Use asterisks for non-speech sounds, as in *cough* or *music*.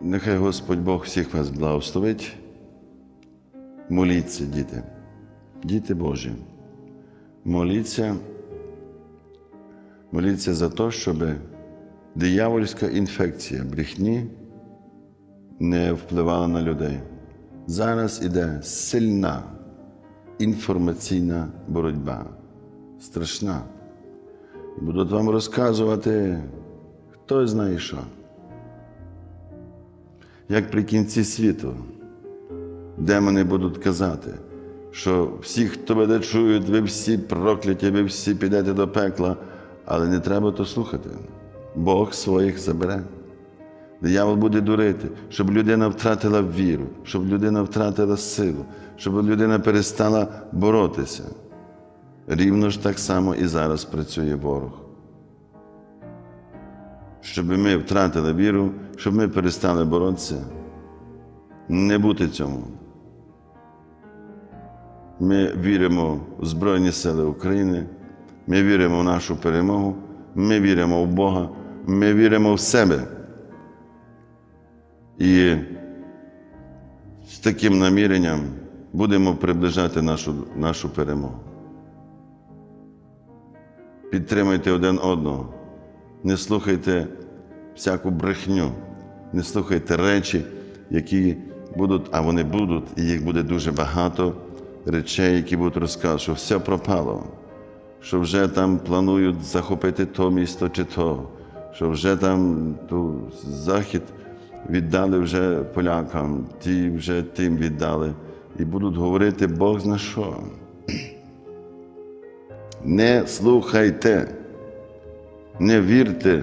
Нехай Господь Бог всіх вас благословить. Моліться, діти, діти Божі. Моліться, моліться за те, щоб диявольська інфекція брехні не впливала на людей. Зараз іде сильна інформаційна боротьба, страшна. Будуть вам розказувати, хто знає що. Як при кінці світу, демони будуть казати, що всі, хто мене чують, ви всі прокляті, ви всі підете до пекла, але не треба то слухати. Бог своїх забере. Диявол буде дурити, щоб людина втратила віру, щоб людина втратила силу, щоб людина перестала боротися. Рівно ж так само і зараз працює ворог. Щоб ми втратили віру, щоб ми перестали боротися, не бути цьому. Ми віримо в Збройні Сили України, ми віримо в нашу перемогу, ми віримо в Бога, ми віримо в себе. І з таким наміренням будемо приближати нашу, нашу перемогу. Підтримуйте один одного, не слухайте всяку брехню, не слухайте речі, які будуть, а вони будуть, і їх буде дуже багато речей, які будуть розказувати, що все пропало, що вже там планують захопити то місто чи то, що вже там ту, захід віддали вже полякам, ті вже тим віддали. І будуть говорити Бог зна що. *clears throat* Не слухайте, не вірте